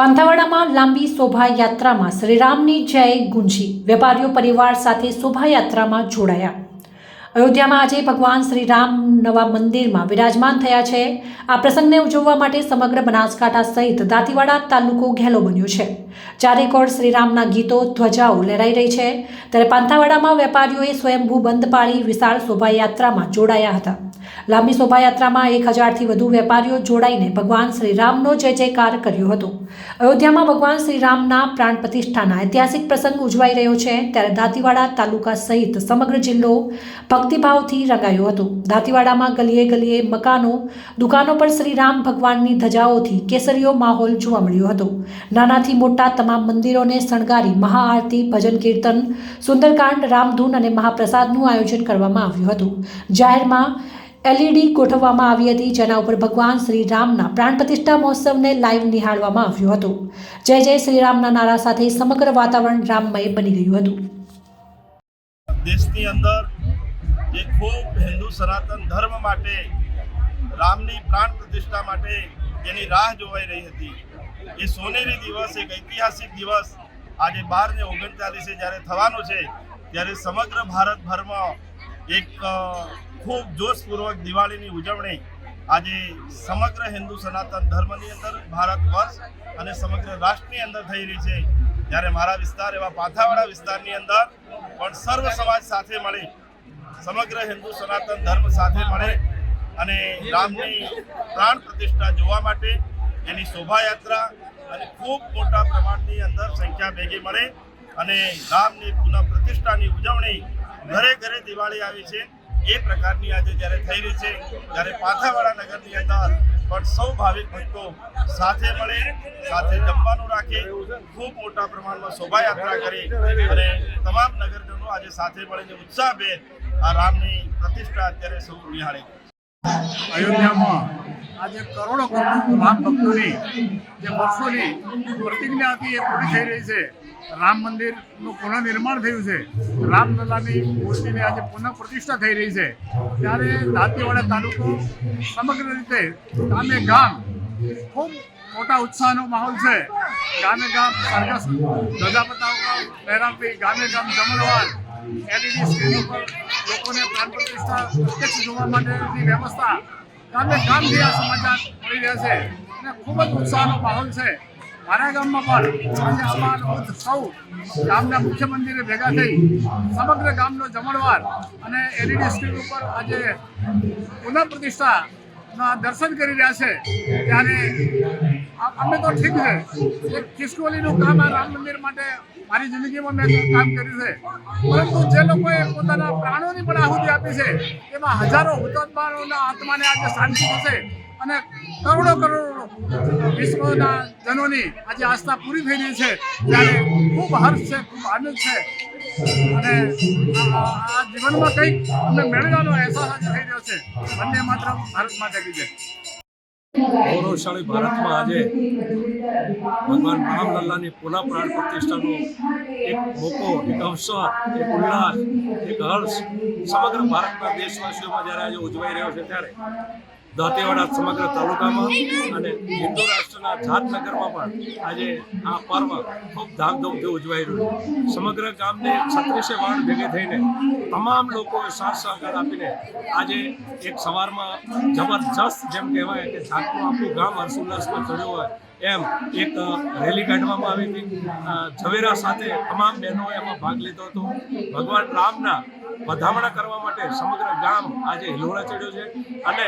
પાંથાવાડામાં લાંબી શોભાયાત્રામાં શ્રીરામની જય ગુંજી. વેપારીઓ પરિવાર સાથે શોભાયાત્રામાં જોડાયા. અયોધ્યામાં આજે ભગવાન શ્રી રામ નવા મંદિરમાં વિરાજમાન થયા છે. આ પ્રસંગને ઉજવવા માટે સમગ્ર બનાસકાંઠા સહિત દાંતીવાડા તાલુકો ઘેલો બન્યો છે. ચારે કોર શ્રીરામના ગીતો, ધ્વજાઓ લહેરાઈ રહી છે. ત્યારે પાંથાવાડામાં વેપારીઓએ સ્વયંભૂ બંધ પાળી વિશાળ શોભાયાત્રામાં જોડાયા હતા. લાંબી શોભાયાત્રામાં એક હજારથી વધુ વેપારીઓ જોડાઈને ભગવાન શ્રી રામનો જય જયકાર કર્યો હતો. અયોધ્યામાં ભગવાન શ્રી રામના પ્રાણ પ્રતિષ્ઠાના ઐતિહાસિક પ્રસંગ ઉજવાઈ રહ્યો છે. ત્યારે દાંતીવાડા તાલુકા સહિત સમગ્ર જિલ્લો ભક્તિભાવથી રંગાયું હતું. દાંતીવાડામાં ગલીએ ગલીએ મકાનો, દુકાનો પર શ્રી રામ ભગવાનની ધજાઓથી કેસરીયો માહોલ જોવા મળ્યો હતો. નાનાથી મોટા તમામ મંદિરોને શણગારી, મહાઆરતી, ભજન કીર્તન, સુંદરકાંડ, રામધૂન અને મહાપ્રસાદનું આયોજન કરવામાં આવ્યું હતું. જાહેરમાં એલઈડી ગોઠવવામાં આવી હતી, જેના ઉપર ભગવાન શ્રી રામના પ્રાણ પ્રતિષ્ઠા મહોત્સવને લાઈવ નિહાળવામાં આવ્યો હતો. જય જય શ્રી રામના નારા સાથે સમગ્ર વાતાવરણ રામમય બની ગયું હતું. દેશની અંદર જે ખૂબ હિન્દુ સનાતન ધર્મ માટે, રામની પ્રાણ પ્રતિષ્ઠા માટે એની રાહ જોવાઈ રહી હતી. એ સોનેરી દિવસ, એક ઐતિહાસિક દિવસ આજે બાર ને ઓગણચાલીસે જ્યારે થવાનો છે, ત્યારે સમગ્ર ભારતભરમાં એક ખૂબ જોશપૂર્વક દિવાળીની ઉજવણી આજે સમગ્ર હિન્દુ સનાતન ધર્મની અંદર ભારત વર્ષ અને સમગ્ર રાષ્ટ્રની અંદર થઈ રહી છે. જ્યારે મારા વિસ્તાર, એવા પાથાવાડા વિસ્તારની અંદર પણ સર્વ સમાજ સાથે મળી સમગ્ર હિન્દુ સનાતન ધર્મ સાથે મળે અને રામની પ્રાણ પ્રતિષ્ઠા જોવા માટે એની શોભાયાત્રા અને ખૂબ મોટા પ્રમાણની અંદર સંખ્યા ભેગી મળે અને રામની પુનઃ પ્રતિષ્ઠાની ઉજવણી ઘરે ઘરે દિવાળી આવી છે. એ પ્રકારની આજે જ્યારે થઈ રહી છે, ત્યારે પાથાવાડા નગરની અંદર પણ સૌ ભાવિક ભક્તો સાથે મળે, સાથે જમવાનું રાખે, ખૂબ મોટા પ્રમાણમાં શોભાયાત્રા કરી અને તમામ નગરજનો આજે સાથે મળીને ઉત્સાહભેર આ રામની પ્રતિષ્ઠા અત્યારે સૌ નિહાળે અયોધ્યામાં આજે કરોડો રામ ભક્તોની જે વર્ષોની પ્રતિજ્ઞા હતી એ પૂરી થઈ રહી છે. રામ મંદિરનું પુનઃનિર્માણ થયું છે. રામલલાની મૂર્તિની આજે પુનઃ પ્રતિષ્ઠા થઈ રહી છે. ત્યારે દાંતીવાડા તાલુકો સમગ્ર રીતે ગામે ગામ ખૂબ મોટા ઉત્સાહનો માહોલ છે. ગામે ગામ સરઘસ પતાવવા લહેરાવતી ગામે ગામ જમણવાર એલઈડી સ્ક્રીન ઉપર લોકોને પ્રાણ પ્રતિષ્ઠા પ્રત્યક્ષ જોવા માટેની વ્યવસ્થા ગામે ગામથી આ સમાચાર મળી રહ્યા છે. અને ખૂબ જ ઉત્સાહનો માહોલ છે. મારા ગામમાં પણ આજે અમાર સૌ ગામના મુખ્ય મંદિરે ભેગા થઈ સમગ્ર ગામનો જમણવાર અને એલઈડી સ્ક્રીન ઉપર આજે પુનઃ પ્રતિષ્ઠાના દર્શન કરી રહ્યા છે. ત્યારે અમે તો ઠીક છે. ખિસકોલીનું કામ આ રામ મંદિર માટે મારી જિંદગીમાં મેં કામ કર્યું છે. પરંતુ જે લોકોએ પોતાના પ્રાણોની પણ આહુતિ આપી છે એમાં હજારો હુતાત્માઓના આત્માને આજે શાંતિ થશે અને કરોડો કરોડો વિશ્વના જનોની આજે આસ્થા પૂરી થઈ રહી છે. ત્યારે ખૂબ હર્ષ છે, ખૂબ આનંદ છે. અને આ- જીવનમાં કંઈક અમે મેળવવાનો અહેસાસ આજે થઈ રહ્યો છે. બંને માત્ર ભારત માટે બીજે ગૌરવશાળી ભારતમાં આજે ભગવાન રામલલ્લાની પુનઃ પ્રાણ પ્રતિષ્ઠાનો એક મોકો, એક અવસર, એક ઉલ્લાસ, એક હર્ષ સમગ્ર ભારતના દેશવાસીઓમાં જ્યારે આજે ઉજવાઈ રહ્યો છે ત્યારે દાંતેવાડા સમગ્ર તાલુકામાં અને હિન્દુ રાષ્ટ્રના જાતનગરમાં પણ આજે આ પર્વ ખૂબ ધામધૂમથી ઉજવાઈ રહ્યું છે. સમગ્ર ગામને છત્રીસે વાણ ભેગે થઈને તમામ લોકોએ સાથ સહકાર આપીને આજે એક સવારમાં જબરજસ્ત જેમ કહેવાય કે ઝાકનું આખું ગામ હર્ષોલ્લાસમાં ચડ્યું હોય એમ એક રેલી કાઢવામાં આવી હતી. ઝવેરા સાથે તમામ બહેનોએ એમાં ભાગ લીધો હતો. ભગવાન રામના વધામણા કરવા માટે સમગ્ર ગામ આજે હિલોળા ચડ્યો છે. અને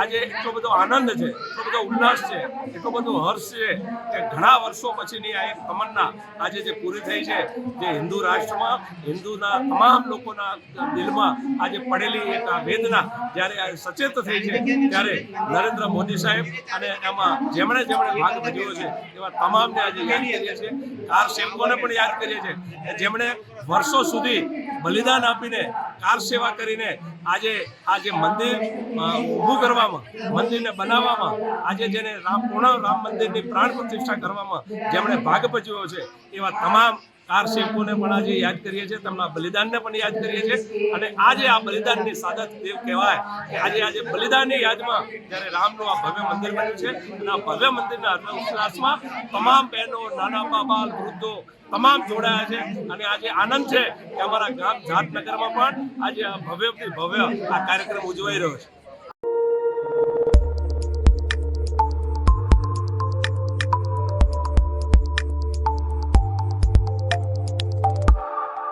આજે એટલો બધો આનંદ છે, એટલો બધો ઉલ્લાસ છે, એટલો બધો હર્ષ છે કે ઘણા વર્ષો પછીની આ એક તમન્ના આજે જે પૂરી થઈ છે, જે હિન્દુ રાષ્ટ્રમાં, હિન્દુના તમામ લોકોના દિલમાં આજે પડેલી એક આ વેદના જ્યારે સચેત થઈ છે, ત્યારે નરેન્દ્ર મોદી સાહેબ અને એમાં જેમણે જેમણે ભાગ ભજવ્યો છે, એવા તમામને આજે યાદ કરીએ છીએ. કાર સેવકોને પણ યાદ કરીએ છીએ જેમણે વર્ષો સુધી બલિદાન આપીને કાર સેવા કરીને આજે આ જે મંદિર ઊભું કરવામાં, મંદિરને બનાવવામાં, આજે જેને રામ પૂર્ણ રામ મંદિરની પ્રાણ પ્રતિષ્ઠા કરવામાં જેમણે ભાગ ભજવ્યો છે, એવા તમામ કાર સેવકોને પણ આજે યાદ કરીએ છીએ, તેમના બલિદાનને પણ યાદ કરીએ છીએ. અને આજે આ બલિદાનની સાદત દેવ કહેવાય કે આજે આજે બલિદાનની યાદમાં જ્યારે રામનું આ ભવ્ય મંદિર બન્યું છે, અને આ ભવ્ય મંદિરના અર્ધવિશ્વાસમાં તમામ બહેનો, નાના બાબા વૃદ્ધો તમામ જોડાયા છે. અને આજે આનંદ છે કે અમારા ગામ જાતનગરમાં પણ આજે આ ભવ્યથી ભવ્ય આ કાર્યક્રમ ઉજવાઈ રહ્યો છે.